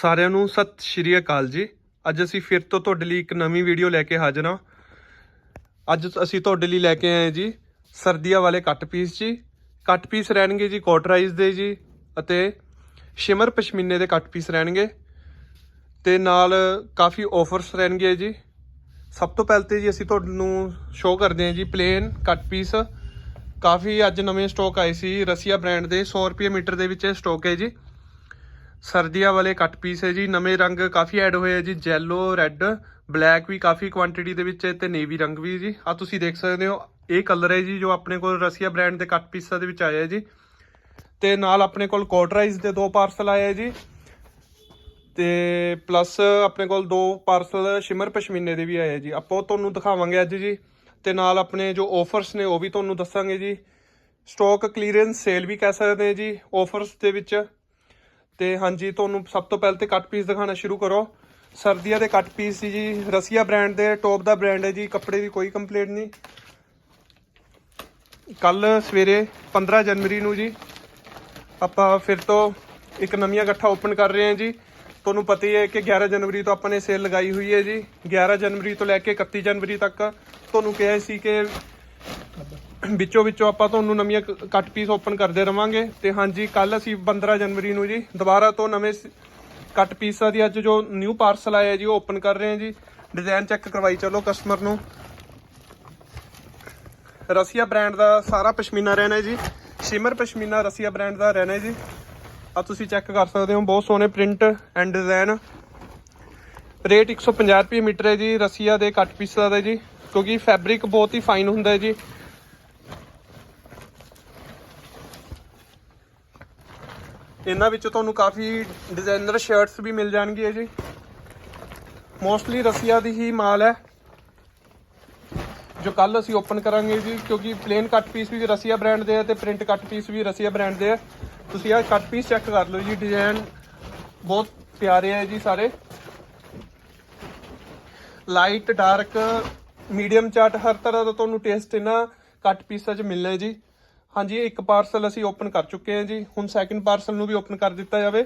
ਸਾਰਿਆਂ ਨੂੰ ਸਤਿ ਸ਼੍ਰੀ ਅਕਾਲ ਜੀ। ਅੱਜ ਅਸੀਂ ਫਿਰ ਤੋਂ ਤੁਹਾਡੇ ਲਈ ਇੱਕ ਨਵੀਂ ਵੀਡੀਓ ਲੈ ਕੇ ਹਾਜ਼ਰ ਹਾਂ। ਅੱਜ ਅਸੀਂ ਤੁਹਾਡੇ ਲਈ ਲੈ ਕੇ ਆਏ ਜੀ ਸਰਦੀਆਂ ਵਾਲੇ ਕੱਟ ਪੀਸ ਜੀ। ਕੱਟ ਪੀਸ ਰਹਿਣਗੇ ਜੀ ਕੋਟਰਾਈਜ਼ ਦੇ ਜੀ ਅਤੇ ਸ਼ਿਮਰ ਪਸ਼ਮੀਨੇ ਦੇ ਕੱਟ ਪੀਸ ਰਹਿਣਗੇ। ਤੇ ਨਾਲ ਕਾਫੀ ਆਫਰਸ ਰਹਿਣਗੇ ਜੀ। ਸਭ ਤੋਂ ਪਹਿਲਾਂ ਤੇ ਜੀ ਅਸੀਂ ਤੁਹਾਨੂੰ ਸ਼ੋਅ ਕਰਦੇ ਹਾਂ ਜੀ ਪਲੇਨ ਕੱਟ ਪੀਸ। ਕਾਫੀ ਅੱਜ ਨਵੇਂ ਸਟਾਕ ਆਏ ਸੀ ਰਸੀਆ ਬ੍ਰਾਂਡ ਦੇ 100 ਰੁਪਏ ਮੀਟਰ ਦੇ ਵਿੱਚ ਇਹ ਸਟਾਕ ਹੈ ਜੀ। ਸਰਦੀਆਂ ਵਾਲੇ ਕੱਟ ਪੀਸ ਹੈ ਜੀ, ਨਵੇਂ ਰੰਗ ਕਾਫੀ ਐਡ ਹੋਏ ਆ ਜੀ ਜੈਲੋ ਰੈੱਡ ਬਲੈਕ ਵੀ ਕਾਫੀ ਕੁਆਂਟੀਟੀ ਦੇ ਵਿੱਚ ਹੈ ਤੇ ਨੇਵੀ ਰੰਗ ਵੀ ਜੀ। ਆ ਤੁਸੀਂ ਦੇਖ ਸਕਦੇ ਹੋ, ਇਹ ਕਲਰ ਹੈ ਜੀ ਜੋ ਆਪਣੇ ਕੋਲ ਰਸੀਆ ਬ੍ਰਾਂਡ ਦੇ ਕੱਟ ਪੀਸਾਂ ਦੇ ਵਿੱਚ ਆਇਆ ਹੈ ਜੀ। ਤੇ ਨਾਲ ਆਪਣੇ ਕੋਲ ਕੋਟਰਾਈਜ਼ ਦੇ ਦੋ ਪਾਰਸਲ ਆਏ ਹੈ ਜੀ। ਤੇ ਪਲੱਸ ਆਪਣੇ ਕੋਲ ਦੋ ਪਾਰਸਲ ਸ਼ਿਮਰ ਪਸ਼ਮੀਨੇ ਦੇ ਵੀ ਆਏ ਆ ਜੀ। ਆਪਾਂ ਉਹ ਤੁਹਾਨੂੰ ਦਿਖਾਵਾਂਗੇ ਅੱਜ ਜੀ। ਤੇ ਨਾਲ ਆਪਣੇ ਜੋ ਆਫਰਸ ਨੇ ਉਹ ਵੀ ਤੁਹਾਨੂੰ ਦੱਸਾਂਗੇ ਜੀ। ਸਟਾਕ ਕਲੀਅਰੈਂਸ ਸੇਲ ਵੀ ਕਹਿ ਸਕਦੇ ਹਾਂ ਜੀ ਆਫਰਸ ਦੇ ਵਿੱਚ। ਤੇ ਹਾਂਜੀ, ਤੁਹਾਨੂੰ ਸਭ ਤੋਂ ਪਹਿਲਾਂ ਤੇ ਕੱਟ ਪੀਸ ਦਿਖਾਉਣਾ ਸ਼ੁਰੂ ਕਰੋ। ਸਰਦੀਆਂ ਦੇ ਕੱਟ ਪੀਸ ਸੀ ਜੀ। ਰਸੀਆ ਬ੍ਰਾਂਡ ਦੇ ਟੌਪ ਦਾ ਬ੍ਰਾਂਡ ਹੈ ਜੀ। ਕੱਪੜੇ ਦੀ ਕੋਈ ਕੰਪਲੇਂਟ ਨਹੀਂ। ਕੱਲ ਸਵੇਰੇ 15 ਜਨਵਰੀ ਨੂੰ ਜੀ, ਆਪਾਂ ਫਿਰ ਤੋਂ ਇੱਕ ਨਵੀਂ ਇਕੱਠਾ ਓਪਨ ਕਰ ਰਹੇ ਹਾਂ ਜੀ। ਤੁਹਾਨੂੰ ਪਤਾ ਹੀ ਹੈ ਕਿ 11 ਜਨਵਰੀ ਤੋਂ ਆਪਾਂ ਨੇ ਸੇਲ ਲਗਾਈ ਹੋਈ ਹੈ ਜੀ। 11 ਜਨਵਰੀ ਤੋਂ ਲੈ ਕੇ 31 ਜਨਵਰੀ ਤੱਕ। ਤੁਹਾਨੂੰ ਕਿਹਾ ਸੀ ਕਿ ਵਿੱਚੋਂ ਵਿੱਚੋਂ ਆਪਾਂ ਤੁਹਾਨੂੰ ਨਵੀਆਂ ਕ- ਕੱਟ ਪੀਸ ਓਪਨ ਕਰਦੇ ਰਵਾਂਗੇ। ਤੇ ਹਾਂਜੀ ਕੱਲ ਅਸੀਂ 15 ਜਨਵਰੀ ਨੂੰ ਜੀ, ਦੁਬਾਰਾ ਤੋਂ ਨਵੇਂ ਸ- ਕੱਟ ਪੀਸਾਂ ਦੀ ਅੱਜ ਜੋ ਨਿਊ ਪਾਰਸਲ ਆਇਆ ਜੀ, ਉਹ ਓਪਨ ਕਰ ਰਹੇ ਹਾਂ ਜੀ। ਡਿਜ਼ਾਈਨ ਚੈੱਕ ਕਰਵਾਈ ਚਲੋ ਕਸਟਮਰ ਨੂੰ। ਰਸੀਆ ਬ੍ਰਾਂਡ ਦਾ ਸਾਰਾ ਪਸ਼ਮੀਨਾ ਰਹਿਣਾ ਜੀ। ਸ਼ਿਮਰ ਪਸ਼ਮੀਨਾ ਰਸੀਆ ਬ੍ਰਾਂਡ ਦਾ ਰਹਿਣਾ ਜੀ। ਆ ਤੁਸੀਂ ਚੈੱਕ ਕਰ ਸਕਦੇ ਹੋ, ਬਹੁਤ ਸੋਹਣੇ ਪ੍ਰਿੰਟ ਐਂਡ ਡਿਜ਼ਾਈਨ ਰੇਟ 150 ਰੁਪਏ ਮੀਟਰ ਹੈ ਜੀ, ਰਸੀਆ ਦੇ ਕੱਟ ਪੀਸਾਂ ਦਾ ਜੀ। ਕਿਉਂਕਿ ਫੈਬਰਿਕ ਬਹੁਤ ਹੀ ਫਾਈਨ ਹੁੰਦਾ ਹੈ ਜੀ। ਇਹਨਾਂ ਵਿੱਚੋਂ ਤੁਹਾਨੂੰ ਕਾਫੀ ਡਿਜ਼ਾਈਨਰ ਸ਼ਰਟਸ ਵੀ ਮਿਲ ਜਾਣਗੀਆਂ ਜੀ। ਮੋਸਟਲੀ ਰਸੀਆ ਦੀ ਹੀ ਮਾਲ ਹੈ, ਜੋ ਕੱਲ ਅਸੀਂ ਓਪਨ ਕਰਾਂਗੇ ਜੀ, ਕਿਉਂਕਿ ਪਲੇਨ ਕੱਟ ਪੀਸ ਵੀ ਰਸੀਆ ਬ੍ਰਾਂਡ ਦੇ ਆ ਤੇ ਪ੍ਰਿੰਟ ਕੱਟ ਪੀਸ ਵੀ ਰਸੀਆ ਬ੍ਰਾਂਡ ਦੇ ਆ। ਤੁਸੀਂ ਆਹ ਕੱਟ ਪੀਸ ਚੈੱਕ ਕਰ ਲਓ ਜੀ ਡਿਜ਼ਾਈਨ ਬਹੁਤ ਪਿਆਰੇ ਆ ਜੀ ਸਾਰੇ। ਲਾਈਟ ਡਾਰਕ ਮੀਡੀਅਮ ਚਾਟ ਹਰ ਤਰ੍ਹਾਂ ਦਾ ਤੁਹਾਨੂੰ ਟੇਸਟ ਇਹਨਾਂ ਕੱਟ ਪੀਸਾਂ 'ਚ ਮਿਲਣਾ ਜੀ। ਹਾਂਜੀ, ਇੱਕ ਪਾਰਸਲ ਅਸੀਂ ਓਪਨ ਕਰ ਚੁੱਕੇ ਹਾਂ ਜੀ। ਹੁਣ ਸੈਕਿੰਡ ਪਾਰਸਲ ਨੂੰ ਵੀ ਓਪਨ ਕਰ ਦਿੱਤਾ ਜਾਵੇ।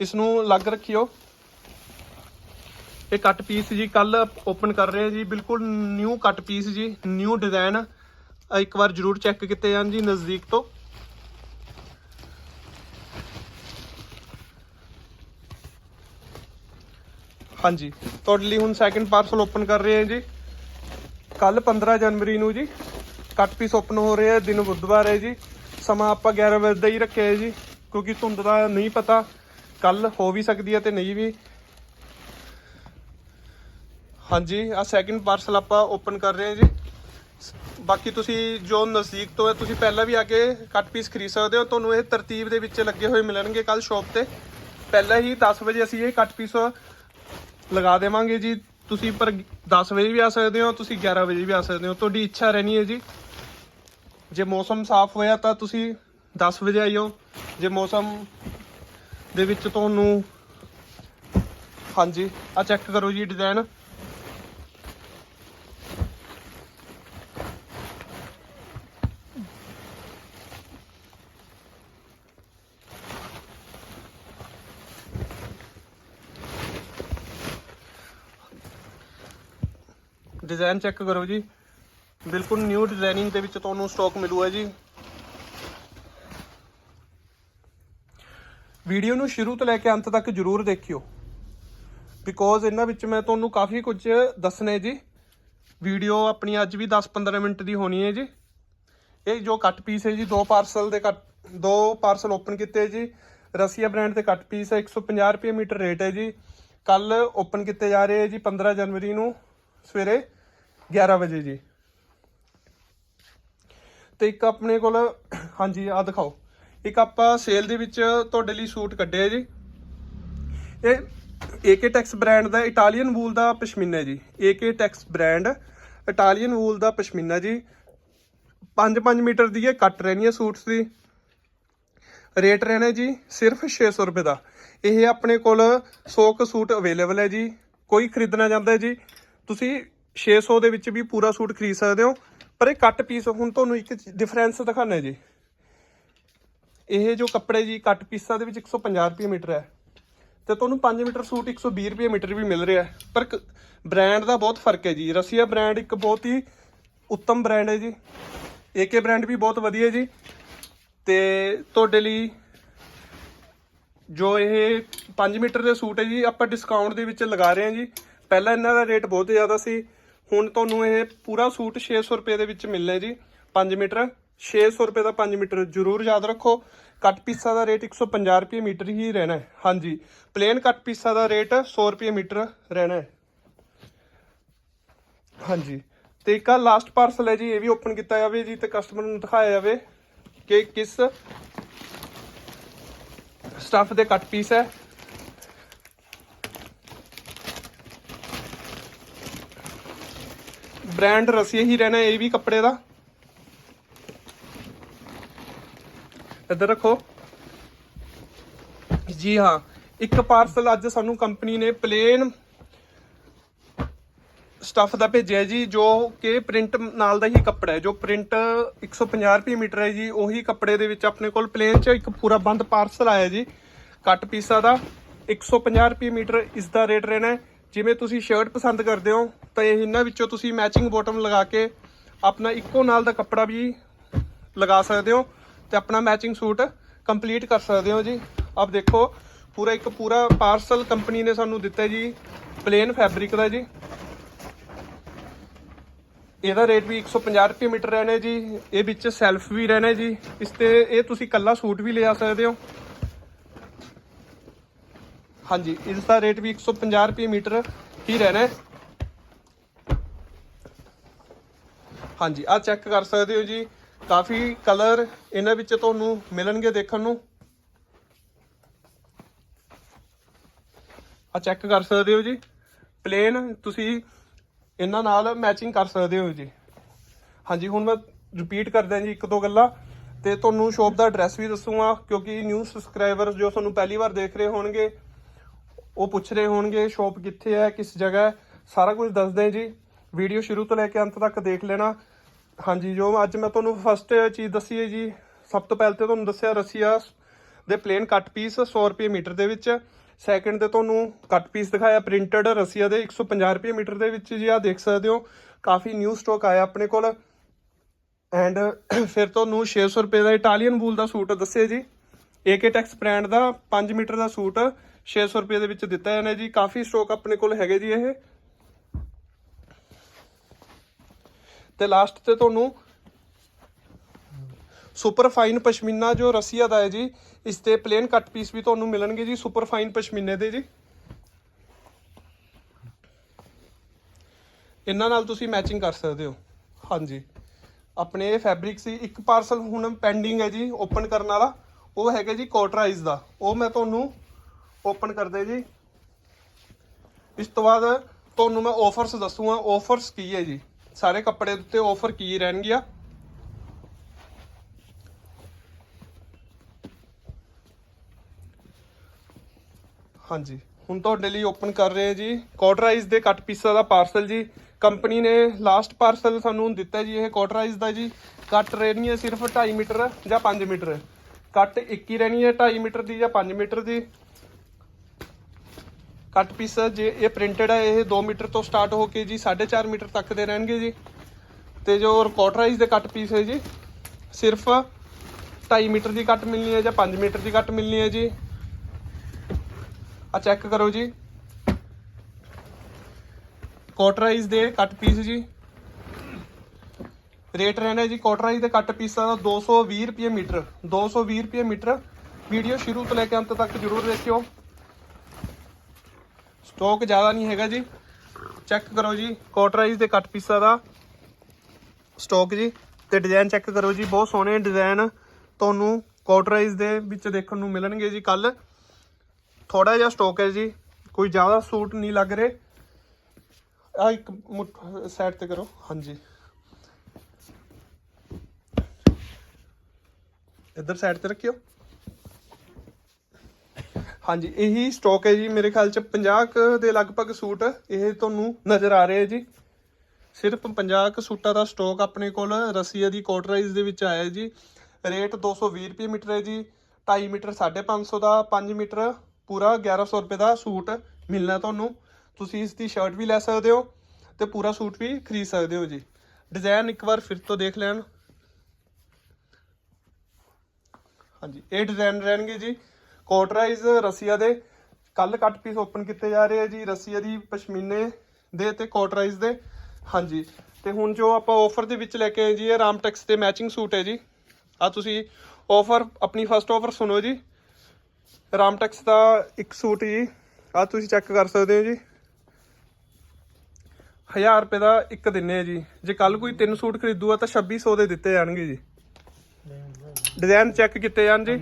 ਇਸ ਨੂੰ ਅਲੱਗ ਰੱਖਿਓ। ਇਹ ਕੱਟ ਪੀਸ ਜੀ ਕੱਲ ਓਪਨ ਕਰ ਰਹੇ ਹਾਂ ਜੀ। ਬਿਲਕੁਲ ਨਿਊ ਕੱਟ ਪੀਸ ਜੀ ਨਿਊ ਡਿਜ਼ਾਈਨ ਇੱਕ ਵਾਰ ਜਰੂਰ ਚੈੱਕ ਕੀਤੇ ਜਾਣ ਜੀ ਨਜ਼ਦੀਕ ਤੋਂ। ਹਾਂਜੀ, ਤੁਹਾਡੇ ਲਈ ਹੁਣ ਸੈਕਿੰਡ ਪਾਰਸਲ ਓਪਨ ਕਰ ਰਹੇ ਹਾਂ ਜੀ। ਕੱਲ 15 ਜਨਵਰੀ ਨੂੰ ਜੀ। ਕੱਟ ਪੀਸ ਓਪਨ ਹੋ ਰਿਹਾ ਹੈ ਦਿਨ ਬੁੱਧਵਾਰ ਹੈ ਜੀ। ਸਮਾਂ ਆਪਾਂ 11 ਵਜੇ ਦਾ ਹੀ ਰੱਖਿਆ ਹੈ ਜੀ, ਕਿਉਂਕਿ ਧੁੰਦ ਦਾ ਨਹੀਂ ਪਤਾ ਕੱਲ ਹੋ ਵੀ ਸਕਦੀ ਹੈ ਤੇ ਨਹੀਂ ਵੀ। ਹਾਂਜੀ ਆ ਸੈਕਿੰਡ ਪਾਰਸਲ ਆਪਾਂ ਓਪਨ ਕਰ ਰਹੇ ਹਾਂ ਜੀ। ਬਾਕੀ ਤੁਸੀਂ ਜੋ ਨਜ਼ਦੀਕ ਤੋਂ ਹੈ, ਤੁਸੀਂ ਪਹਿਲਾਂ ਵੀ ਆ ਕੇ ਕੱਟ ਪੀਸ ਖਰੀਦ ਸਕਦੇ ਹੋ। ਤੁਹਾਨੂੰ ਇਹ ਤਰਤੀਬ ਦੇ ਵਿੱਚ ਲੱਗੇ ਹੋਏ ਮਿਲਣਗੇ ਕੱਲ ਸ਼ਾਪ ਤੇ। ਪਹਿਲਾਂ ਹੀ 10 ਵਜੇ ਅਸੀਂ ਇਹ ਕੱਟ ਪੀਸ ਲਗਾ ਦੇਵਾਂਗੇ ਜੀ। ਤੁਸੀਂ ਪਰ 10 ਵਜੇ ਵੀ ਆ ਸਕਦੇ ਹੋ, ਤੁਸੀਂ 11 ਵਜੇ ਵੀ ਆ ਸਕਦੇ ਹੋ। ਤੁਹਾਡੀ ਇੱਛਾ ਰਹਿਣੀ ਹੈ ਜੀ। ਜੇ ਮੌਸਮ ਸਾਫ਼ ਹੋਇਆ ਤਾਂ ਤੁਸੀਂ 10 ਵਜੇ ਆਇਓ। ਜੇ ਮੌਸਮ ਦੇ ਵਿੱਚ ਤੁਹਾਨੂੰ, ਹਾਂਜੀ ਆ ਚੈੱਕ ਕਰੋ ਜੀ ਡਿਜ਼ਾਈਨ ਡਿਜ਼ਾਈਨ ਚੈੱਕ ਕਰੋ ਜੀ। ਬਿਲਕੁਲ ਨਿਊ ਡਿਜ਼ਾਈਨਿੰਗ ਦੇ ਵਿੱਚ ਤੁਹਾਨੂੰ ਸਟਾਕ ਮਿਲੂਗਾ ਜੀ। ਵੀਡੀਓ ਨੂੰ ਸ਼ੁਰੂ ਤੋਂ ਲੈ ਕੇ ਅੰਤ ਤੱਕ ਜਰੂਰ ਦੇਖਿਓ। ਬਿਕੋਜ਼ ਇਹਨਾਂ ਵਿੱਚ ਮੈਂ ਤੁਹਾਨੂੰ ਕਾਫੀ ਕੁਝ ਦੱਸਣਾ ਹੈ ਜੀ। ਵੀਡੀਓ ਆਪਣੀ ਅੱਜ ਵੀ 10-15 ਮਿੰਟ ਦੀ ਹੋਣੀ ਹੈ ਜੀ। ਇਹ ਜੋ ਕੱਟ ਪੀਸ ਹੈ ਜੀ, ਦੋ ਪਾਰਸਲ ਦੇ ਕੱਟ ਦੋ ਪਾਰਸਲ ਓਪਨ ਕੀਤੇ ਜੀ। ਰਸੀਆ ਬ੍ਰਾਂਡ ਦੇ ਕੱਟ ਪੀਸ ਹੈ 150 ਰੁਪਏ ਮੀਟਰ ਰੇਟ ਹੈ ਜੀ। ਕੱਲ ਓਪਨ ਕੀਤੇ ਜਾ ਰਹੇ ਹੈ ਜੀ 15 ਜਨਵਰੀ ਨੂੰ ਸਵੇਰੇ। 11 ਵਜੇ ਜੀ। ਤੇ ਇੱਕ ਆਪਣੇ ਕੋਲ, ਹਾਂਜੀ ਆ ਦਿਖਾਓ। ਇੱਕ ਆਪਾਂ ਸੇਲ ਦੇ ਵਿੱਚ ਤੁਹਾਡੇ ਲਈ ਸੂਟ ਕੱਢਿਆ ਜੀ। ਇਹ ਏਕੇ ਟੈਕਸ ਬ੍ਰਾਂਡ ਦਾ ਇਟਾਲੀਅਨ ਵੂਲ ਦਾ ਪਸ਼ਮੀਨਾ ਹੈ ਜੀ AK Tex brand Italian wool ਦਾ ਪਸ਼ਮੀਨਾ ਜੀ। 5-5 ਮੀਟਰ ਦੀ ਇਹ ਕੱਟ ਰਹਿਣੀ ਹੈ ਸੂਟਸ ਦੀ। ਰੇਟ ਰਹਿਣਾ ਜੀ ਸਿਰਫ 600 ਰੁਪਏ ਦਾ। ਇਹ ਆਪਣੇ ਕੋਲ 100 ਕੁ ਸੂਟ ਅਵੇਲੇਬਲ ਹੈ ਜੀ। ਕੋਈ ਖਰੀਦਣਾ ਚਾਹੁੰਦਾ ਜੀ। ਤੁਸੀਂ 600 ਦੇ ਵਿੱਚ ਵੀ ਪੂਰਾ ਸੂਟ ਖਰੀਦ ਸਕਦੇ ਹੋ। ਪਰ ਇਹ ਕੱਟ ਪੀਸ ਹੁਣ ਤੁਹਾਨੂੰ ਇੱਕ ਡਿਫਰੈਂਸ ਦਿਖਾਣਾ ਜੀ। ਇਹ ਜੋ ਕੱਪੜੇ ਜੀ, ਕੱਟ ਪੀਸਾਂ ਦੇ ਵਿੱਚ 150 ਰੁਪਏ ਮੀਟਰ ਹੈ। ਤੇ ਤੁਹਾਨੂੰ 5 ਮੀਟਰ ਸੂਟ 120 ਰੁਪਏ ਮੀਟਰ ਵੀ ਮਿਲ ਰਿਹਾ ਹੈ। ਪਰ ਬ੍ਰਾਂਡ ਦਾ ਬਹੁਤ ਫ਼ਰਕ ਹੈ ਜੀ। ਰਸੀਆ ਬ੍ਰਾਂਡ ਇੱਕ ਬਹੁਤ ਹੀ ਉੱਤਮ ਬ੍ਰਾਂਡ ਹੈ ਜੀ। ਏਕੇ ਬ੍ਰਾਂਡ ਵੀ ਬਹੁਤ ਵਧੀਆ ਜੀ। ਤੇ ਤੁਹਾਡੇ ਲਈ ਜੋ ਇਹ 5 ਮੀਟਰ ਦੇ ਸੂਟ ਹੈ ਜੀ, ਆਪਾਂ ਡਿਸਕਾਊਂਟ ਦੇ ਵਿੱਚ ਲਗਾ ਰਹੇ ਹਾਂ ਜੀ। ਪਹਿਲਾਂ ਇਹਨਾਂ ਦਾ ਰੇਟ ਬਹੁਤ ਜ਼ਿਆਦਾ ਸੀ। ਹੁਣ ਤੁਹਾਨੂੰ ਇਹ ਪੂਰਾ ਸੂਟ 600 ਰੁਪਏ ਦੇ ਵਿੱਚ ਮਿਲਣਾ ਜੀ। 5 ਮੀਟਰ। 600 ਰੁਪਏ ਦਾ 5 ਮੀਟਰ। ਜ਼ਰੂਰ ਯਾਦ ਰੱਖੋ, ਕੱਟ ਪੀਸਾ ਦਾ ਰੇਟ 150 ਰੁਪਏ ਮੀਟਰ ਹੀ ਰਹਿਣਾ ਹੈ। ਹਾਂਜੀ ਪਲੇਨ ਕੱਟ ਪੀਸਾ ਦਾ ਰੇਟ 100 ਰੁਪਏ ਮੀਟਰ ਰਹਿਣਾ ਹੈ। ਹਾਂਜੀ, ਤੇ ਇੱਕ ਆ ਲਾਸਟ ਪਾਰਸਲ ਹੈ ਜੀ, ਇਹ ਵੀ ਓਪਨ ਕੀਤਾ ਜਾਵੇ ਜੀ ਤੇ ਕਸਟਮਰ ਨੂੰ ਦਿਖਾਇਆ ਜਾਵੇ ਕਿ ਕਿਸ ਸਟਫ ਦੇ ਕੱਟ ਪੀਸ ਹੈ। ਬ੍ਰਾਂਡ ਰਸੀਆ ਹੀ ਰਹਿਣਾ ਇਹ ਵੀ ਕੱਪੜੇ ਦਾ। ਇੱਧਰ ਰੱਖੋ। ਜੀ ਹਾਂ, ਇੱਕ ਪਾਰਸਲ ਅੱਜ ਸਾਨੂੰ ਕੰਪਨੀ ਨੇ ਪਲੇਨ ਸਟਫ ਦਾ ਭੇਜਿਆ ਜੀ, ਜੋ ਕਿ ਪ੍ਰਿੰਟ ਨਾਲ ਦਾ ਹੀ ਕੱਪੜਾ ਹੈ, ਜੋ ਪ੍ਰਿੰਟ 150 ਰੁਪਏ ਮੀਟਰ ਹੈ ਜੀ, ਉਹੀ ਕੱਪੜੇ ਦੇ ਵਿੱਚ ਆਪਣੇ ਕੋਲ ਪਲੇਨ ਚ ਇੱਕ ਪੂਰਾ ਬੰਦ ਪਾਰਸਲ ਆਇਆ ਜੀ। ਕੱਟ ਪੀਸਾ ਦਾ 150 ਰੁਪਏ ਮੀਟਰ ਇਸ ਦਾ ਰੇਟ ਰਹਿਣਾ ਹੈ। ਜਿਵੇਂ ਤੁਸੀਂ ਸ਼ਰਟ ਪਸੰਦ ਕਰਦੇ ਹੋ, ਤਾਂ ਇਹਨਾਂ ਵਿੱਚੋਂ ਤੁਸੀਂ ਮੈਚਿੰਗ ਬਾਟਮ ਲਗਾ ਕੇ ਆਪਣਾ ਇੱਕੋ ਨਾਲ ਦਾ ਕੱਪੜਾ ਵੀ ਲਗਾ ਸਕਦੇ ਹੋ ਤੇ ਆਪਣਾ ਮੈਚਿੰਗ ਸੂਟ ਕੰਪਲੀਟ ਕਰ ਸਕਦੇ ਹੋ ਜੀ। ਆਪ ਦੇਖੋ, ਪੂਰਾ ਇੱਕ ਪੂਰਾ ਪਾਰਸਲ ਕੰਪਨੀ ਨੇ ਸਾਨੂੰ ਦਿੱਤਾ ਜੀ ਪਲੇਨ ਫੈਬਰਿਕ ਦਾ ਜੀ। ਇਹਦਾ ਰੇਟ ਵੀ 150 ਰੁਪਏ ਮੀਟਰ ਰਹਿਣਾ ਜੀ, ਇਹ ਵਿੱਚ ਸੈਲਫ ਵੀ ਰਹਿਣਾ ਜੀ। ਇਸ ਤੇ ਇਹ ਤੁਸੀਂ ਕੱਲਾ ਸੂਟ ਵੀ ਲਿਆ ਸਕਦੇ ਹੋ। ਹਾਂਜੀ ਇਸ ਦਾ ਰੇਟ ਵੀ 150 ਰੁਪਏ ਮੀਟਰ ਹੀ ਰਹਿਣਾ ਹਾਂਜੀ ਆ ਚੈੱਕ ਕਰ ਸਕਦੇ ਹੋ ਜੀ। ਕਾਫੀ ਕਲਰ ਇਹਨਾਂ ਵਿੱਚ ਤੁਹਾਨੂੰ ਮਿਲਣਗੇ ਦੇਖਣ ਨੂੰ। ਆ ਚੈੱਕ ਕਰ ਸਕਦੇ ਹੋ ਜੀ। ਪਲੇਨ ਤੁਸੀਂ ਇਹਨਾਂ ਨਾਲ ਮੈਚਿੰਗ ਕਰ ਸਕਦੇ ਹੋ ਜੀ। ਹਾਂਜੀ, ਹੁਣ ਮੈਂ ਰਿਪੀਟ ਕਰਦਾ ਜੀ ਇੱਕ ਦੋ ਗੱਲਾਂ। ਤੇ ਤੁਹਾਨੂੰ ਸ਼ੋਪ ਦਾ ਐਡਰੈਸ ਵੀ ਦੱਸੂਗਾ, ਕਿਉਂਕਿ ਨਿਊ ਸਬਸਕ੍ਰਾਈਬਰ ਜੋ ਤੁਹਾਨੂੰ ਪਹਿਲੀ ਵਾਰ ਦੇਖ ਰਹੇ ਹੋਣਗੇ ਉਹ ਪੁੱਛ ਰਹੇ ਹੋਣਗੇ ਸ਼ੋਪ ਕਿੱਥੇ ਹੈ, ਕਿਸ ਜਗ੍ਹਾ ਹੈ, ਸਾਰਾ ਕੁਝ ਦੱਸਦੇ ਜੀ। ਵੀਡੀਓ ਸ਼ੁਰੂ ਤੋਂ ਲੈ ਕੇ ਅੰਤ ਤੱਕ ਦੇਖ ਲੈਣਾ। ਹਾਂਜੀ, ਜੋ ਅੱਜ ਮੈਂ ਤੁਹਾਨੂੰ ਫਸਟ ਚੀਜ਼ ਦੱਸੀ ਹੈ ਜੀ, ਸਭ ਤੋਂ ਪਹਿਲਾਂ ਤੇ ਤੁਹਾਨੂੰ ਦੱਸਿਆ ਰਸੀਆ ਦੇ ਪਲੇਨ ਕੱਟ ਪੀਸ 100 ਰੁਪਏ ਮੀਟਰ ਦੇ ਵਿੱਚ। ਸੈਕਿੰਡ ਤੇ ਤੁਹਾਨੂੰ ਕੱਟ ਪੀਸ ਦਿਖਾਇਆ ਪ੍ਰਿੰਟਡ ਰਸੀਆ ਦੇ 150 ਰੁਪਏ ਮੀਟਰ ਦੇ ਵਿੱਚ ਜੀ ਆ ਦੇਖ ਸਕਦੇ ਹੋ। ਕਾਫੀ ਨਿਊ ਸਟਾਕ ਆਇਆ ਆਪਣੇ ਕੋਲ। ਐਂਡ ਫਿਰ ਤੁਹਾਨੂੰ 600 ਰੁਪਏ ਦਾ ਇਟਾਲੀਅਨ ਵੂਲ ਦਾ ਸੂਟ ਦੱਸਿਆ ਜੀ। ਏਕੇ ਟੈਕਸ ਬ੍ਰਾਂਡ ਦਾ 5 ਮੀਟਰ ਦਾ ਸੂਟ। 600 ਰੁਪਏ ਦੇ ਵਿੱਚ ਦਿੱਤਾ ਜਾਣਾ ਜੀ। ਕਾਫੀ ਸਟਾਕ ਆਪਣੇ ਕੋਲ ਹੈਗੇ ਜੀ ਇਹ। ਤੇ ਲਾਸਟ ਤੇ ਤੁਹਾਨੂੰ ਸੁਪਰ ਫਾਈਨ ਪਸ਼ਮੀਨਾ ਜੋ ਰਸੀਆ ਦਾ ਹੈ ਜੀ, ਇਸ ਤੇ ਪਲੇਨ ਕੱਟ ਪੀਸ ਵੀ ਤੁਹਾਨੂੰ ਮਿਲਣਗੇ ਜੀ ਸੁਪਰ ਫਾਈਨ ਪਸ਼ਮੀਨੇ ਦੇ ਜੀ। ਇਹਨਾਂ ਨਾਲ ਤੁਸੀਂ ਮੈਚਿੰਗ ਕਰ ਸਕਦੇ ਹੋ। ਹਾਂਜੀ। ਆਪਣੇ ਇਹ ਫੈਬਰਿਕ ਸੀ, ਇੱਕ ਪਾਰਸਲ ਹੁਣ ਪੈਂਡਿੰਗ ਹੈ ਜੀ ਓਪਨ ਕਰਨ ਵਾਲਾ। ਉਹ ਹੈਗਾ ਜੀ ਕੋਟਰਾਈਜ਼ ਦਾ। ਉਹ ਮੈਂ ਤੁਹਾਨੂੰ ਓਪਨ ਕਰਦੇ ਜੀ। ਇਸ ਤੋਂ ਬਾਅਦ ਤੁਹਾਨੂੰ ਮੈਂ ਆਫਰਸ ਦੱਸੂਗਾ ਆਫਰਸ ਕੀ ਹੈ ਜੀ? ਸਾਰੇ ਕੱਪੜੇ ਉੱਤੇ ਆਫਰ ਕੀ ਰਹਿਣਗੀਆਂ ਹਾਂਜੀ, ਹੁਣ ਤੁਹਾਡੇ ਲਈ ਓਪਨ ਕਰ ਰਹੇ ਹਾਂ ਜੀ। ਕੋਟਰਾਈਜ਼ ਦੇ ਕੱਟ ਪੀਸਾਂ ਦਾ ਪਾਰਸਲ ਜੀ। ਕੰਪਨੀ ਨੇ ਲਾਸਟ ਪਾਰਸਲ ਸਾਨੂੰ ਦਿੱਤਾ ਜੀ ਇਹ ਕੋਟਰਾਈਜ਼ ਦਾ ਜੀ। ਕੱਟ ਰਹਿਣੀ ਹੈ ਸਿਰਫ 2.5 ਮੀਟਰ ਜਾਂ 5 ਮੀਟਰ। ਕੱਟ 21 ਰਹਿਣੀ ਹੈ 2.5 ਮੀਟਰ ਦੀ ਜਾਂ 5 ਮੀਟਰ ਦੀ। ਕੱਟ ਪੀਸ ਜੇ ਇਹ ਪ੍ਰਿੰਟਡ ਹੈ ਇਹ 2 ਮੀਟਰ ਤੋਂ ਸਟਾਰਟ ਹੋ ਕੇ ਜੀ 4.5 ਮੀਟਰ ਤੱਕ ਦੇ ਰਹਿਣਗੇ ਜੀ। ਤੇ ਜੋ ਕੋਟਰਾਈਜ਼ ਦੇ ਕੱਟ ਪੀਸ ਹੈ ਜੀ, ਸਿਰਫ 2.5 ਮੀਟਰ ਦੀ ਕੱਟ ਮਿਲਣੀ ਹੈ ਜਾਂ 5 ਮੀਟਰ ਦੀ ਕੱਟ ਮਿਲਣੀ ਹੈ ਜੀ। ਆ ਚੈੱਕ ਕਰੋ ਜੀ। ਕੋਟਰਾਈਜ਼ ਦੇ ਕੱਟ ਪੀਸ ਜੀ। ਰੇਟ ਰਹਿਣਾ ਜੀ ਕੋਟਰਾਈਜ਼ ਦੇ ਕੱਟ ਪੀਸਾਂ ਦਾ 220 ਰੁਪਏ ਮੀਟਰ 220 ਰੁਪਏ ਮੀਟਰ। ਵੀਡੀਓ ਸ਼ੁਰੂ ਤੋਂ ਲੈ ਕੇ ਅੰਤ ਤੱਕ ਜਰੂਰ ਦੇਖਿਓ। ਸਟਾਕ ਜ਼ਿਆਦਾ ਨਹੀਂ ਹੈਗਾ ਜੀ। ਚੈੱਕ ਕਰੋ ਜੀ ਕੋਟਰਾਈਜ਼ ਦੇ ਕੱਟ ਪੀਸਾਂ ਦਾ ਸਟਾਕ ਜੀ। ਤੇ ਡਿਜ਼ਾਈਨ ਚੈੱਕ ਕਰੋ ਜੀ, ਬਹੁਤ ਸੋਹਣੇ ਡਿਜ਼ਾਈਨ ਤੁਹਾਨੂੰ ਕੋਟਰਾਈਜ਼ ਦੇ ਵਿੱਚ ਦੇਖਣ ਨੂੰ ਮਿਲਣਗੇ ਜੀ ਕੱਲ ਥੋੜਾ ਜਿਹਾ ਸਟਾਕ ਹੈ ਜੀ, ਕੋਈ ਜ਼ਿਆਦਾ ਸੂਟ ਨਹੀਂ ਲੱਗ ਰਹੇ। ਆ ਇੱਕ ਸਾਈਡ ਤੇ ਕਰੋ, ਹਾਂਜੀ। ਇੱਧਰ ਸਾਈਡ ਤੇ ਰੱਖਿਓ। ਹਾਂਜੀ, ਇਹੀ ਸਟਾਕ ਹੈ ਜੀ, ਮੇਰੇ ਖਿਆਲ ਚ 50 ਕੁ ਦੇ ਲਗਭਗ ਸੂਟ ਇਹ ਤੁਹਾਨੂੰ ਨਜ਼ਰ ਆ ਰਹੇ ਹੈ ਜੀ। ਸਿਰਫ 50 ਕੁ ਸੂਟਾਂ ਦਾ ਸਟਾਕ ਆਪਣੇ ਕੋਲ ਰਸੀਆ ਦੀ ਕੋਟਰਾਈਜ਼ ਦੇ ਵਿੱਚ ਆਇਆ ਜੀ। ਰੇਟ 220 ਰੁਪਏ ਮੀਟਰ ਹੈ ਜੀ 2.5 ਮੀਟਰ 550 ਦਾ 5 ਮੀਟਰ ਪੂਰਾ 1100 ਰੁਪਏ ਦਾ ਸੂਟ ਮਿਲਣਾ ਤੁਹਾਨੂੰ। ਤੁਸੀਂ ਇਸ ਦੀ ਸ਼ਰਟ ਵੀ ਲੈ ਸਕਦੇ ਹੋ ਤੇ ਪੂਰਾ ਸੂਟ ਵੀ ਖਰੀਦ ਸਕਦੇ ਹੋ ਜੀ। ਡਿਜ਼ਾਈਨ ਇੱਕ ਵਾਰ ਫਿਰ ਤੋਂ ਦੇਖ ਲੈਣ। ਹਾਂਜੀ, ਇਹ ਡਿਜ਼ਾਈਨ ਰਹਿਣਗੇ ਜੀ। ਕੋਟਰਾਈਜ਼ ਰਸੀਆ ਦੇ ਕੱਲ ਕੱਟ ਪੀਸ ਓਪਨ ਕੀਤੇ ਜਾ ਰਹੇ ਆ ਜੀ ਰਸੀਆ ਦੀ ਪਸ਼ਮੀਨੇ ਦੇ ਤੇ ਕੋਟਰਾਈਜ਼ ਦੇ। ਹਾਂਜੀ ਤੇ ਹੁਣ ਜੋ ਆਪਾਂ ਆਫਰ ਦੇ ਵਿੱਚ ਲੈ ਕੇ ਆਏ ਜੀ ਇਹ ਰਾਮਟੈਕਸ ਦੇ ਮੈਚਿੰਗ ਸੂਟ ਹੈ ਜੀ। ਆ ਤੁਸੀਂ ਆਫਰ ਆਪਣੀ ਫਸਟ ਆਫਰ ਸੁਣੋ ਜੀ। ਰਾਮਟੈਕਸ ਦਾ ਇੱਕ ਸੂਟ ਜੀ ਆ ਤੁਸੀਂ ਚੈੱਕ ਕਰ ਸਕਦੇ ਹੋ ਜੀ। 1000 ਰੁਪਏ ਦਾ ਇੱਕ ਦਿੰਨੇ ਆ ਜੀ। ਜੇ ਕੱਲ ਕੋਈ ਤਿੰਨ ਸੂਟ ਖਰੀਦੂਗਾ ਤਾਂ 2600 ਦੇ ਦਿੱਤੇ ਜਾਣਗੇ ਜੀ। ਡਿਜ਼ਾਈਨ ਚੈੱਕ ਕੀਤੇ ਜਾਣ ਜੀ।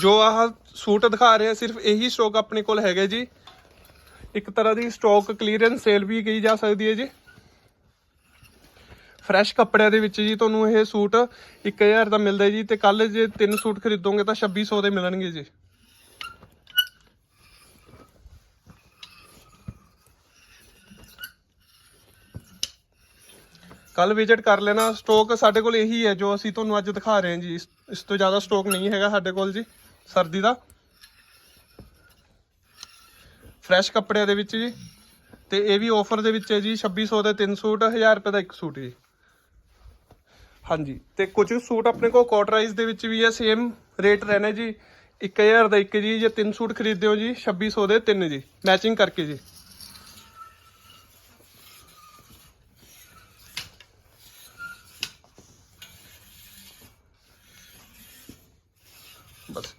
ਜੋ ਆਹ ਸੂਟ ਦਿਖਾ ਰਹੇ ਸਿਰਫ ਇਹੀ ਸਟਾਕ ਆਪਣੇ ਕੋਲ ਹੈਗਾ ਜੀ। ਇੱਕ ਤਰ੍ਹਾਂ ਦੀ ਸਟਾਕ ਕਲੀਅਰੈਂਸ ਸੇਲ ਵੀ ਕਹੀ ਜਾ ਸਕਦੀ ਹੈ ਜੀ। ਫਰੈਸ਼ ਕੱਪੜਿਆਂ ਦੇ ਵਿੱਚ ਜੀ ਤੁਹਾਨੂੰ ਇਹ ਸੂਟ 1000 ਦਾ ਮਿਲਦਾ ਜੀ ਤੇ ਕੱਲ ਜੇ ਤਿੰਨ ਸੂਟ ਖਰੀਦੋਗੇ ਤਾਂ 2600 ਦੇ ਮਿਲਣਗੇ ਜੀ। ਕੱਲ ਵਿਜ਼ਿਟ ਕਰ ਲੈਣਾ ਸਟਾਕ ਸਾਡੇ ਕੋਲ ਇਹੀ ਹੈ ਜੋ ਅਸੀਂ ਤੁਹਾਨੂੰ ਅੱਜ ਦਿਖਾ ਰਹੇ ਹਾਂ ਜੀ। ਇਸ ਇਸ ਤੋਂ ਜ਼ਿਆਦਾ ਸਟਾਕ ਨਹੀਂ ਹੈਗਾ ਸਾਡੇ ਕੋਲ ਜੀ। ਸਰਦੀ ਦਾ। ਫਰੈਸ਼ ਕੱਪੜਿਆਂ ਦੇ ਵਿੱਚ ਜੀ। ਤੇ ਇਹ ਵੀ ਆਫਰ ਦੇ ਵਿੱਚ ਹੈ ਜੀ 2600 ਦੇ ਤਿੰਨ ਸੂਟ 1000 ਰੁਪਏ ਦਾ ਇੱਕ ਸੂਟ ਜੀ। ਹਾਂਜੀ, ਤੇ ਕੁਝ ਸੂਟ ਆਪਣੇ ਕੋਲ ਕੋਟਰਾਈਜ਼ ਦੇ ਵਿੱਚ ਵੀ ਹੈ ਸੇਮ ਰੇਟ ਰਹਿਣਾ ਜੀ। 1000 ਦਾ ਇੱਕ ਜੀ, ਜੇ ਤਿੰਨ ਸੂਟ ਖਰੀਦਦੇ ਹੋ ਜੀ 2600 ਦੇ ਤਿੰਨ ਜੀ ਮੈਚਿੰਗ ਕਰਕੇ ਜੀ। ਬਸ।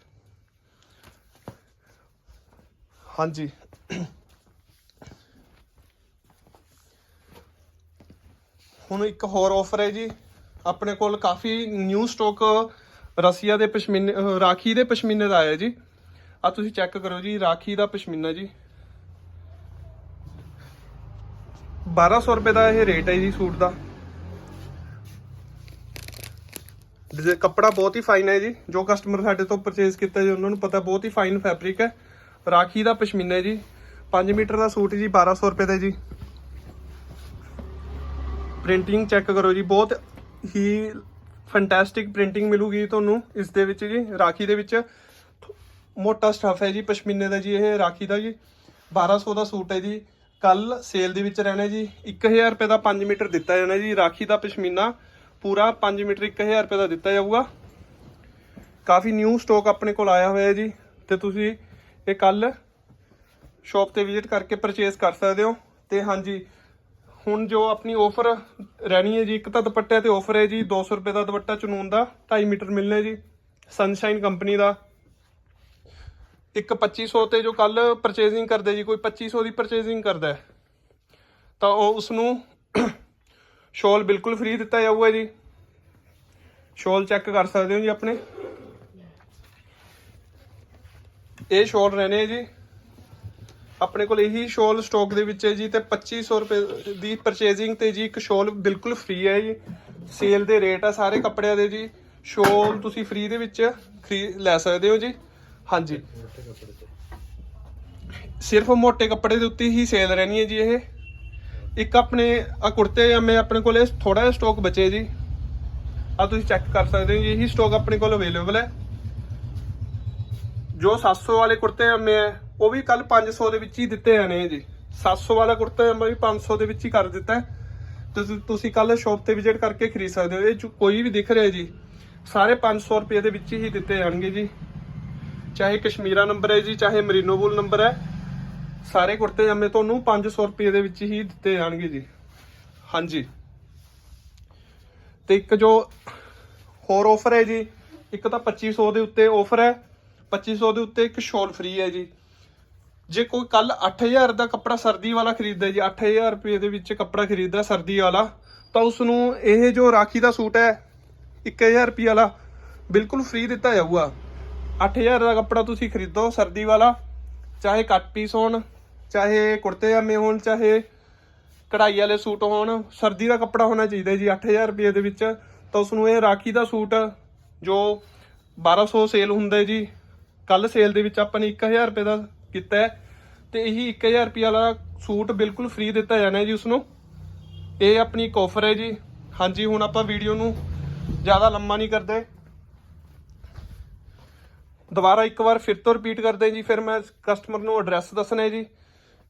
ਹਾਂਜੀ। ਹੁਣ ਇੱਕ ਹੋਰ ਆਫਰ ਹੈ ਜੀ। ਆਪਣੇ ਕੋਲ ਕਾਫੀ ਨਿਊ ਸਟਾਕ ਰਸੀਆ ਦੇ ਪਸ਼ਮੀਨੇ ਰਾਖੀ ਦੇ ਪਸ਼ਮੀਨੇ ਦਾ ਆਇਆ ਜੀ। ਆ ਤੁਸੀਂ ਚੈੱਕ ਕਰੋ ਜੀ, ਰਾਖੀ ਦਾ ਪਸ਼ਮੀਨਾ ਜੀ। 1200 ਰੁਪਏ ਦਾ ਇਹ ਰੇਟ ਹੈ ਜੀ ਸੂਟ ਦਾ। ਡਿਜ਼ਾਈਨ ਕੱਪੜਾ ਬਹੁਤ ਹੀ ਫਾਈਨ ਹੈ ਜੀ। ਜੋ ਕਸਟਮਰ ਸਾਡੇ ਤੋਂ ਪਰਚੇਸ ਕੀਤਾ ਜੀ, ਉਹਨਾਂ ਨੂੰ ਪਤਾ ਬਹੁਤ ਹੀ ਫਾਈਨ ਫੈਬਰਿਕ ਹੈ। ਰਾਖੀ ਦਾ ਪਸ਼ਮੀਨਾ ਜੀ। 5 ਮੀਟਰ ਦਾ ਸੂਟ ਜੀ 1200 ਰੁਪਏ ਦਾ ਜੀ। ਪ੍ਰਿੰਟਿੰਗ ਚੈੱਕ ਕਰੋ ਜੀ, ਬਹੁਤ ਹੀ ਫੈਂਟੈਸਟਿਕ ਪ੍ਰਿੰਟਿੰਗ ਮਿਲੂਗੀ ਤੁਹਾਨੂੰ ਇਸ ਦੇ ਵਿੱਚ ਜੀ, ਰਾਖੀ ਦੇ ਵਿੱਚ। ਮੋਟਾ ਸਟਫ ਹੈ ਜੀ, ਪਸ਼ਮੀਨੇ ਦਾ ਜੀ, ਇਹ ਰਾਖੀ ਦਾ ਜੀ। 1200 ਦਾ ਸੂਟ ਹੈ ਜੀ। ਕੱਲ ਸੇਲ ਦੇ ਵਿੱਚ ਰਹਿਣਾ ਜੀ 1000 ਰੁਪਏ ਦਾ 5 ਮੀਟਰ ਦਿੱਤਾ ਜਾਣਾ ਜੀ, ਰਾਖੀ ਦਾ ਪਸ਼ਮੀਨਾ। ਪੂਰਾ 5 ਮੀਟਰ 1000 ਰੁਪਏ ਦਾ ਦਿੱਤਾ ਜਾਊਗਾ। ਕਾਫੀ ਨਿਊ ਸਟਾਕ ਆਪਣੇ ਕੋਲ ਆਇਆ ਹੋਇਆ ਹੈ ਜੀ, ਤੇ ਤੁਸੀਂ ਇਹ ਕੱਲ ਸ਼ਾਪ ਤੇ ਵਿਜ਼ਿਟ ਕਰਕੇ ਪਰਚੇਸ ਕਰ ਸਕਦੇ ਹੋ। ਤੇ ਹਾਂਜੀ, ਹੁਣ ਜੋ ਆਪਣੀ ਆਫਰ ਰਹਿਣੀ ਹੈ ਜੀ, ਇੱਕ ਤਾਂ ਦੁਪੱਟੇ ਤੇ ਆਫਰ ਹੈ ਜੀ 200 ਰੁਪਏ ਦਾ ਦੁਪੱਟਾ ਚਨੂਨ ਦਾ 2.5 ਮੀਟਰ ਮਿਲਣਾ ਜੀ ਸਨਸ਼ਾਈਨ ਕੰਪਨੀ ਦਾ। ਇੱਕ 2500 ਤੇ ਜੋ ਕੱਲ ਪਰਚੇਜ਼ਿੰਗ ਕਰਦੇ ਜੀ, ਕੋਈ 2500 ਦੀ ਪਰਚੇਜ਼ਿੰਗ ਕਰਦਾ ਤਾਂ ਉਹ ਉਸ ਨੂੰ ਸ਼ਾਲ ਬਿਲਕੁਲ ਫ੍ਰੀ ਦਿੱਤਾ ਜਾਊਗਾ ਜੀ। ਸ਼ਾਲ ਚੈੱਕ ਕਰ ਸਕਦੇ ਹੋ ਜੀ ਆਪਣੇ। ਇਹ ਸ਼ਾਲ ਰਹਿਣੇ ਜੀ। ਆਪਣੇ ਕੋਲ ਇਹੀ ਸ਼ਾਲ ਸਟਾਕ ਦੇ ਵਿੱਚ ਹੈ ਜੀ ਤੇ 2500 ਰੁਪਏ ਦੀ ਪਰਚੇਜ਼ਿੰਗ ਤੇ ਜੀ ਇੱਕ ਸ਼ਾਲ ਬਿਲਕੁਲ ਫ੍ਰੀ ਹੈ ਜੀ। ਸੇਲ ਦੇ ਰੇਟ ਆ ਸਾਰੇ ਕੱਪੜਿਆਂ ਦੇ ਜੀ। ਸ਼ਾਲ ਤੁਸੀਂ ਫ੍ਰੀ ਦੇ ਵਿੱਚ ਖਰੀਦ ਲੈ ਸਕਦੇ ਹੋ ਜੀ। ਹਾਂਜੀ। ਸਿਰਫ ਮੋٹے ਕੱਪੜੇ ਦੇ ਉੱਤੇ ਹੀ ਸੇਲ ਰਹਿਣੀ ਹੈ ਜੀ ਇਹ। ਇੱਕ ਆਪਣੇ, ਆ ਕੁੜਤੇ ਮੈਂ ਆਪਣੇ ਕੋਲੇ ਥੋੜਾ ਜਿਹਾ ਸਟਾਕ ਬਚੇ ਜੀ। ਆ ਤੁਸੀਂ ਚੈੱਕ ਕਰ ਸਕਦੇ ਹੋ ਜੀ, ਇਹੀ ਸਟਾਕ ਆਪਣੇ ਕੋਲ ਅਵੇਲੇਬਲ ਹੈ। ਜੋ 700 ਵਾਲੇ ਕੁੜਤੇ ਹਮੇ ਹੈ ਉਹ ਵੀ ਕੱਲ 500 ਦੇ ਵਿੱਚ ਹੀ ਦਿੱਤੇ ਜਾਣੇ ਹੈ ਜੀ। 700 ਵਾਲਾ ਕੁੜਤਾ ਹਮੇ ਵੀ 500 ਦੇ ਵਿੱਚ ਹੀ ਕਰ ਦਿੱਤਾ ਤੁਸੀਂ ਤੁਸੀਂ ਕੱਲ ਸ਼ਾਪ ਤੇ ਵਿਜ਼ਿਟ ਕਰਕੇ ਖਰੀਦ ਸਕਦੇ ਹੋ। ਇਹ ਕੋਈ ਵੀ ਦਿਖ ਰਿਹਾ ਜੀ, ਸਾਰੇ 500 ਰੁਪਏ ਦੇ ਵਿੱਚ ਹੀ ਦਿੱਤੇ ਜਾਣਗੇ ਜੀ। ਚਾਹੇ ਕਸ਼ਮੀਰਾ ਨੰਬਰ ਹੈ ਜੀ, ਚਾਹੇ ਮਰੀਨੋ ਵੂਲ ਨੰਬਰ ਹੈ, ਸਾਰੇ ਕੁੜਤੇ ਹਮੇ ਤੁਹਾਨੂੰ 500 ਰੁਪਏ ਦੇ ਵਿੱਚ ਹੀ ਦਿੱਤੇ ਜਾਣਗੇ ਜੀ। ਹਾਂਜੀ। ਤੇ ਇੱਕ ਜੋ ਹੋਰ ਆਫਰ ਹੈ ਜੀ, ਇੱਕ ਤਾਂ 2500 ਦੇ ਉੱਤੇ ਆਫਰ ਹੈ 2500 ਦੇ ਉੱਤੇ ਇੱਕ ਸ਼ਾਲ ਫ੍ਰੀ ਹੈ ਜੀ। ਜੇ ਕੋਈ ਕੱਲ 8000 ਦਾ ਕੱਪੜਾ ਸਰਦੀ ਵਾਲਾ ਖਰੀਦਦਾ ਜੀ 8000 ਰੁਪਏ ਦੇ ਵਿੱਚ ਕੱਪੜਾ ਖਰੀਦਦਾ ਸਰਦੀ ਵਾਲਾ, ਤਾਂ ਉਸ ਨੂੰ ਇਹ ਜੋ ਰਾਖੀ ਦਾ ਸੂਟ ਹੈ 1000 ਰੁਪਏ ਵਾਲਾ, ਬਿਲਕੁਲ ਫ੍ਰੀ ਦਿੱਤਾ ਜਾਊਗਾ। 8000 ਦਾ ਕੱਪੜਾ ਤੁਸੀਂ ਖਰੀਦੋ, ਸਰਦੀ ਵਾਲਾ, ਚਾਹੇ ਕੱਟ ਪੀਸ ਹੋਣ, ਚਾਹੇ ਕੁੜਤੇ ਜਾਮੇ ਹੋਣ, ਚਾਹੇ ਕਢਾਈ ਵਾਲੇ ਸੂਟ ਹੋਣ, ਸਰਦੀ ਦਾ ਕੱਪੜਾ ਹੋਣਾ ਚਾਹੀਦਾ ਜੀ 8000 ਰੁਪਏ ਦੇ ਵਿੱਚ। ਤਾਂ ਉਸ ਨੂੰ ਇਹ ਰਾਖੀ ਦਾ ਸੂਟ, ਜੋ 1200 ਸੇਲ ਹੁੰਦਾ ਜੀ ਕੱਲ ਸੇਲ ਦੇ ਵਿੱਚ ਆਪਾਂ ਨੇ 1000 ਰੁਪਏ ਦਾ ਕੀਤਾ ਹੈ ਤੇ ਇਹੀ 1000 ਰੁਪਏ ਵਾਲਾ ਸੂਟ ਬਿਲਕੁਲ ਫ੍ਰੀ ਦਿੱਤਾ ਜਾਣਾ ਜੀ ਉਸ ਨੂੰ ਇਹ ਆਪਣੀ ਇੱਕ ਆਫਰ ਹੈ ਜੀ। ਹਾਂਜੀ, ਹੁਣ ਆਪਾਂ ਵੀਡੀਓ ਨੂੰ ਜ਼ਿਆਦਾ ਲੰਮਾ ਨਹੀਂ ਕਰਦੇ। ਦੁਬਾਰਾ ਇੱਕ ਵਾਰ ਫਿਰ ਤੋਂ ਰਿਪੀਟ ਕਰਦੇ ਜੀ, ਫਿਰ ਮੈਂ ਕਸਟਮਰ ਨੂੰ ਐਡਰੈਸ ਦੱਸਣਾ ਹੈ ਜੀ।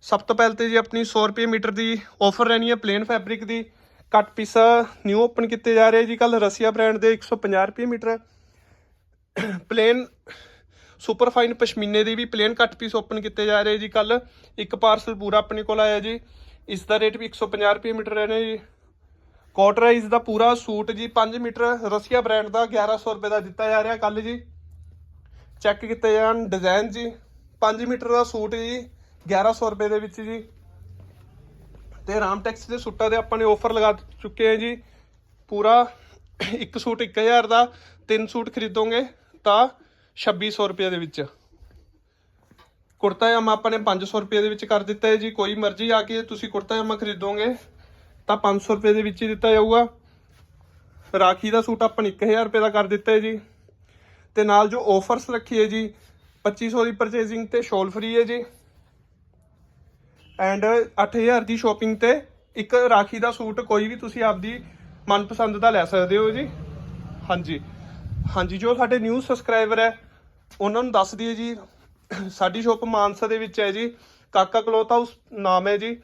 ਸਭ ਤੋਂ ਪਹਿਲਾਂ ਤੇ ਜੀ ਆਪਣੀ 100 ਰੁਪਏ ਮੀਟਰ ਦੀ ਆਫਰ ਰਹਿਣੀ ਹੈ ਪਲੇਨ ਫੈਬਰਿਕ ਦੀ। ਕੱਟ ਪੀਸਾ ਨਿਊ ਓਪਨ ਕੀਤੇ ਜਾ ਰਹੇ ਜੀ ਕੱਲ ਰਸੀਆ ਬ੍ਰਾਂਡ ਦੇ 150 ਰੁਪਏ ਮੀਟਰ। ਪਲੇਨ ਸੁਪਰ ਫਾਈਨ ਪਸ਼ਮੀਨੇ ਦੀ ਵੀ ਪਲੇਨ ਕੱਟ ਪੀਸ ਓਪਨ ਕੀਤੇ ਜਾ ਰਹੇ ਜੀ ਕੱਲ। ਇੱਕ ਪਾਰਸਲ ਪੂਰਾ ਆਪਣੇ ਕੋਲ ਆਇਆ ਜੀ। ਇਸ ਦਾ ਰੇਟ ਵੀ 150 ਰੁਪਏ ਮੀਟਰ ਰਹਿਣਾ ਜੀ। ਕੋਟਰਾਈਜ਼ ਦਾ ਪੂਰਾ ਸੂਟ ਜੀ 5 ਮੀਟਰ ਰਸੀਆ ਬ੍ਰਾਂਡ ਦਾ 1100 ਰੁਪਏ ਦਾ ਦਿੱਤਾ ਜਾ ਰਿਹਾ ਕੱਲ ਜੀ। ਚੈੱਕ ਕੀਤੇ ਜਾਣ ਡਿਜ਼ਾਈਨ ਜੀ। 5 ਮੀਟਰ ਦਾ ਸੂਟ ਜੀ 1100 ਰੁਪਏ ਦੇ ਵਿੱਚ ਜੀ। ਤੇ ਰਾਮਟੈਕਸ ਦੇ ਸੂਟਾਂ ਦੇ ਆਪਾਂ ਨੇ ਆਫਰ ਲਗਾ ਚੁੱਕੇ ਹਾਂ ਜੀ। ਪੂਰਾ ਇੱਕ ਸੂਟ 1000 ਦਾ, ਤਿੰਨ ਸੂਟ ਖਰੀਦੋਗੇ ਤਾਂ 2600 ਰੁਪਏ ਦੇ ਵਿੱਚ। ਕੁੜਤਾ ਪਜਾਮਾ ਆਪਾਂ ਨੇ 500 ਰੁਪਏ ਦੇ ਵਿੱਚ ਕਰ ਦਿੱਤਾ ਹੈ ਜੀ। ਕੋਈ ਮਰਜ਼ੀ ਆ ਕੇ ਤੁਸੀਂ ਕੁੜਤਾ ਜਾਮਾ ਖਰੀਦੋਗੇ, ਤਾਂ 500 ਰੁਪਏ ਦੇ ਵਿੱਚ ਹੀ ਦਿੱਤਾ ਜਾਊਗਾ। ਰਾਖੀ ਦਾ ਸੂਟ ਆਪਾਂ ਨੇ 1000 ਰੁਪਏ ਦਾ ਕਰ ਦਿੱਤਾ ਹੈ ਜੀ। ਤੇ ਨਾਲ ਜੋ ਆਫਰਸ ਰੱਖੀ ਹੈ ਜੀ 2500 ਦੀ ਪਰਚੇਜ਼ਿੰਗ ਤੇ ਸ਼ੋਲ ਫ੍ਰੀ ਹੈ ਜੀ। ਐਂਡ 8000 ਦੀ ਸ਼ਾਪਿੰਗ ਤੇ ਇੱਕ ਰਾਖੀ ਦਾ ਸੂਟ ਕੋਈ ਵੀ ਤੁਸੀਂ ਆਪਦੀ ਮਨਪਸੰਦ ਦਾ ਲੈ ਸਕਦੇ ਹੋ ਜੀ। ਹਾਂਜੀ। ਹਾਂਜੀ, ਜੋ ਸਾਡੇ ਨਿਊ ਸਬਸਕ੍ਰਾਈਬਰ ਹੈ, ਉਹਨਾਂ ਨੂੰ ਦੱਸ ਦਈਏ ਜੀ, ਸਾਡੀ ਸ਼ੋਪ ਮਾਨਸਾ ਦੇ ਵਿੱਚ ਹੈ ਜੀ, ਕਾਕਾ ਕਲੋਥ ਹਾਊਸ ਨਾਮ ਹੈ ਜੀ।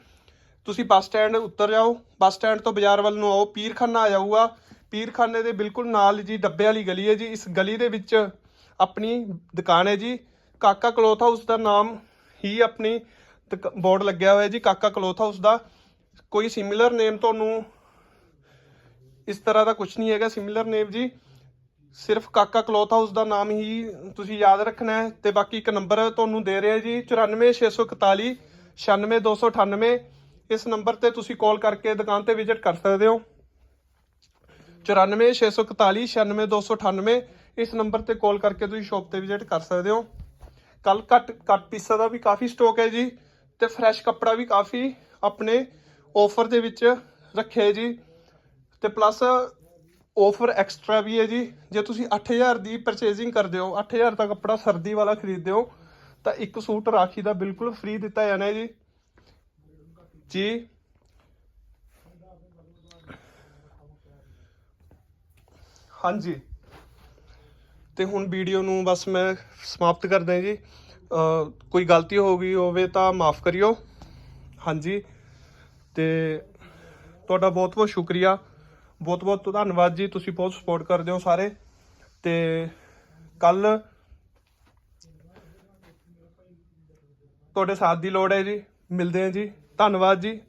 ਤੁਸੀਂ ਬੱਸ ਸਟੈਂਡ ਉੱਤਰ ਜਾਓ, ਬੱਸ ਸਟੈਂਡ ਤੋਂ ਬਾਜ਼ਾਰ ਵੱਲ ਨੂੰ ਆਓ, ਪੀਰਖਾਨਾ ਆ ਜਾਊਗਾ। ਪੀਰਖਾਨੇ ਦੇ ਬਿਲਕੁਲ ਨਾਲ ਜੀ, ਡੱਬੇ ਵਾਲੀ ਗਲੀ ਹੈ ਜੀ, ਇਸ ਗਲੀ ਦੇ ਵਿੱਚ ਆਪਣੀ ਦੁਕਾਨ ਹੈ ਜੀ। ਕਾਕਾ ਕਲੋਥ ਹਾਊਸ ਦਾ ਨਾਮ ਹੀ ਆਪਣੀ ਬੋਰਡ ਲੱਗਿਆ ਹੋਇਆ ਜੀ, ਕਾਕਾ ਕਲੋਥ ਹਾਊਸ ਦਾ। ਕੋਈ ਸਿਮਿਲਰ ਨੇਮ ਤੁਹਾਨੂੰ ਇਸ ਤਰ੍ਹਾਂ ਦਾ ਕੁਝ ਨਹੀਂ ਹੈਗਾ ਸਿਮਿਲਰ ਨੇਮ ਜੀ। ਸਿਰਫ ਕਾਕਾ ਕਲੋਥ ਹਾਊਸ ਦਾ ਨਾਮ ਹੀ ਤੁਸੀਂ ਯਾਦ ਰੱਖਣਾ ਹੈ ਤੇ ਬਾਕੀ ਇੱਕ ਨੰਬਰ ਤੁਹਾਨੂੰ ਦੇ ਰਿਹਾ ਜੀ 94641 96298 ਇਸ ਨੰਬਰ ਤੇ ਤੁਸੀਂ ਕਾਲ ਕਰਕੇ ਦੁਕਾਨ ਤੇ ਵਿਜ਼ਿਟ ਕਰ ਸਕਦੇ ਹੋ। 94641 96298 ਇਸ ਨੰਬਰ ਤੇ ਕਾਲ ਕਰਕੇ ਤੁਸੀਂ ਸ਼ਾਪ ਤੇ ਵਿਜ਼ਿਟ ਕਰ ਸਕਦੇ ਹੋ। ਕੱਲ ਕੱਟ ਕੱਟ ਪੀਸਾਂ ਦਾ ਵੀ ਕਾਫੀ ਸਟਾਕ ਹੈ ਜੀ ਤੇ ਫਰੈਸ਼ ਕੱਪੜਾ ਵੀ ਕਾਫੀ ਆਪਣੇ ਆਫਰ ਦੇ ਵਿੱਚ ਰੱਖਿਆ ਜੀ। ਤੇ ਪਲੱਸ ਆਫਰ ਐਕਸਟਰਾ ਵੀ ਹੈ ਜੀ। ਜੇ ਤੁਸੀਂ 8000 ਦੀ ਪਰਚੇਜ਼ਿੰਗ ਕਰਦੇ ਹੋ 8000 ਦਾ ਕੱਪੜਾ ਸਰਦੀ ਵਾਲਾ ਖਰੀਦਦੇ ਹੋ ਤਾਂ ਇੱਕ ਸੂਟ ਰਾਖੀ ਦਾ ਬਿਲਕੁਲ ਫ੍ਰੀ ਦਿੱਤਾ ਜਾਣਾ ਹੈ ਜੀ। ਜੀ। ਹਾਂਜੀ। ਤੇ ਹੁਣ ਵੀਡੀਓ ਨੂੰ ਬਸ ਮੈਂ ਸਮਾਪਤ ਕਰਦਾ ਜੀ। ਕੋਈ ਗਲਤੀ ਹੋ ਗਈ ਹੋਵੇ ਤਾਂ ਮਾਫ ਕਰਿਓ। ਹਾਂਜੀ। ਤੇ ਤੁਹਾਡਾ ਬਹੁਤ ਬਹੁਤ ਸ਼ੁਕਰੀਆ। ਬਹੁਤ ਬਹੁਤ ਧੰਨਵਾਦ ਜੀ, ਤੁਸੀਂ ਬਹੁਤ ਸਪੋਰਟ ਕਰਦੇ ਹੋ ਸਾਰੇ। ਤੇ ਕੱਲ ਤੁਹਾਡੇ ਸਾਥ ਦੀ ਲੋੜ ਹੈ ਜੀ, ਮਿਲਦੇ ਹਾਂ ਜੀ। ਧੰਨਵਾਦ ਜੀ।